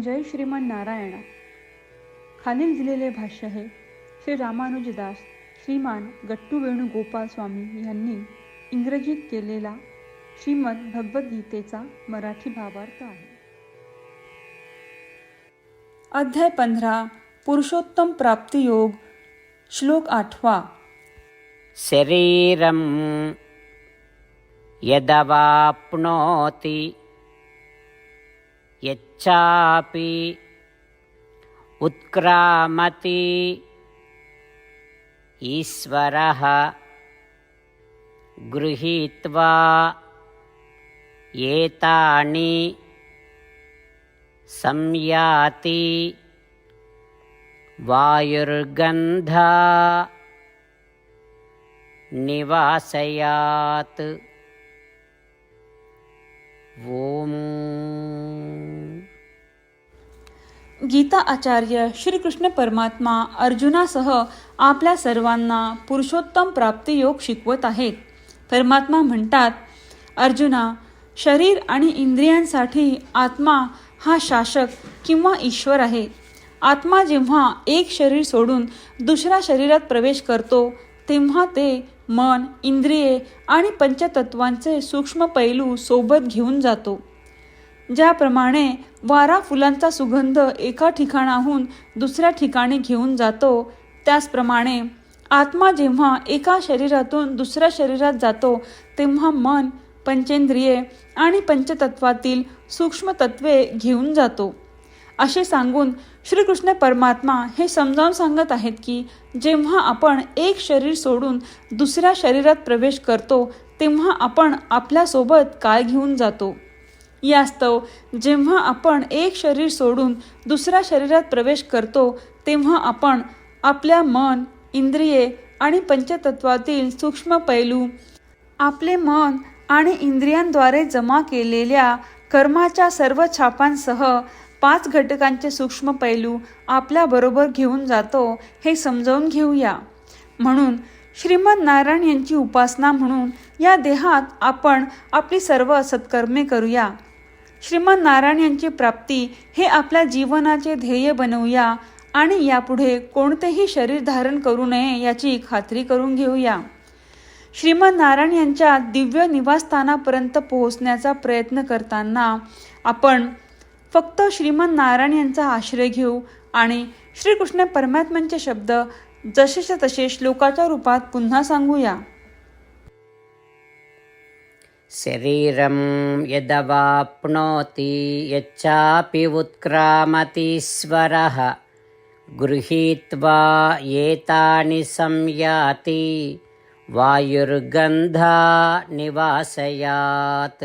जय श्रीमन नारायणा. खालील दिलेले भाष्य हे श्री रामानुजदास श्रीमान गट्टू वेणुगोपाल स्वामी यांनी इंग्रजीत केलेला श्रीमद भगवद्गीतेचा मराठी भावार्थ आहे. अध्याय पंधरा पुरुषोत्तम प्राप्तियोग श्लोक आठवा. शरीरम यदवाप्नोति यच्चापि उत्क्रामति ईश्वरः गृहीत्वा एतानि संयाति वायुर्गन्धा निवासयात् गीता आचार्य श्रीकृष्ण परमात्मा अर्जुनासह आपल्या सर्वांना पुरुषोत्तम प्राप्ती योग शिकवत आहेत. परमात्मा म्हणतात अर्जुना शरीर आणि इंद्रियांसाठी आत्मा हा शासक किंवा ईश्वर आहे. आत्मा जेव्हा एक शरीर सोडून दुसऱ्या शरीरात प्रवेश करतो तेव्हा ते मन इंद्रिये आणि पंचतत्वांचे सूक्ष्म पैलू सोबत घेऊन जातो. ज्याप्रमाणे वारा फुलांचा सुगंध एका ठिकाणाहून दुसऱ्या ठिकाणी घेऊन जातो त्याचप्रमाणे आत्मा जेव्हा एका शरीरातून दुसऱ्या शरीरात जातो तेव्हा मन पंचेंद्रिये आणि पंचतत्वातील सूक्ष्म तत्वे घेऊन जातो. असे सांगून श्रीकृष्ण परमात्मा हे समजावून सांगत आहेत की जेव्हा आपण एक शरीर सोडून दुसऱ्या शरीरात प्रवेश करतो तेव्हा आपण आपल्यासोबत काय घेऊन जातो. यास्तव जेव्हा आपण एक शरीर सोडून दुसऱ्या शरीरात प्रवेश करतो तेव्हा आपण आपल्या मन इंद्रिये आणि पंचतत्वातील सूक्ष्म पैलू आपले मन आणि इंद्रियांद्वारे जमा केलेल्या कर्माच्या सर्व छापांसह पाच घटकांचे सूक्ष्म पैलू आपल्याबरोबर घेऊन जातो हे समजावून घेऊया. म्हणून श्रीमद नारायण यांची उपासना म्हणून या देहात आपण आपली सर्व सत्कर्मे करूया. श्रीमद नारायण यांची प्राप्ती हे आपल्या जीवनाचे ध्येय बनवूया आणि यापुढे कोणतेही शरीर धारण करू नये याची खात्री करून घेऊया. श्रीमद नारायण यांच्या दिव्य निवासस्थानापर्यंत पोहोचण्याचा प्रयत्न करताना आपण फक्त श्रीमंत नारायण यांचा आश्रय घेऊ आणि श्रीकृष्ण परमात्म्यांचे शब्द जसेच्या तसे श्लोकाच्या रूपात पुन्हा सांगूया. शरीरं यदवाप्नोति यच्चापि उत्क्रामतीश्वरः गृहीत्वा एतानि संयाति वायुर्गन्धा निवासयात्।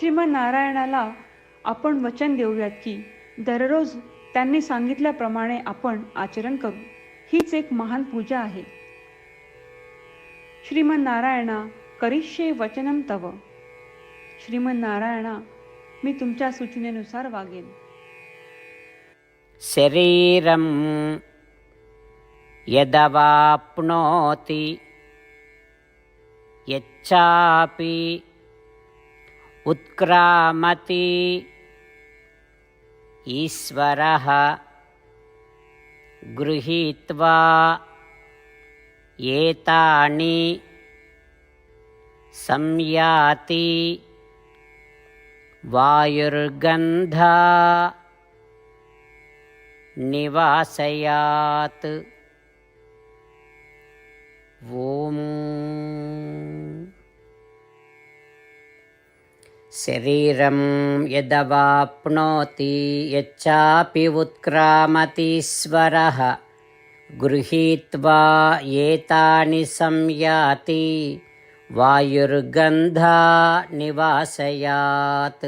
श्रीमनारायणाला आपण वचन देऊयात की दररोज त्यांनी सांगितल्याप्रमाणे आपण आचरण करू. हीच एक महान पूजा आहे. श्रीमनारायणा करिष्ये वचनम तव. श्रीमनारायणा मी तुमच्या सूचनेनुसार वागेन. शरीरं यदवाप्नोति यच्चापि उत्क्रामति। ईश्वरः गृहीत्वा एतानि संयाति। वायुर्गन्धा निवासयात्। ॐ शरीरं यदवाप्नोति यच्चापि उत्क्रामतीश्वरः गृहीत्वा एतानि संयाति वायुर्गन्धा निवासयात्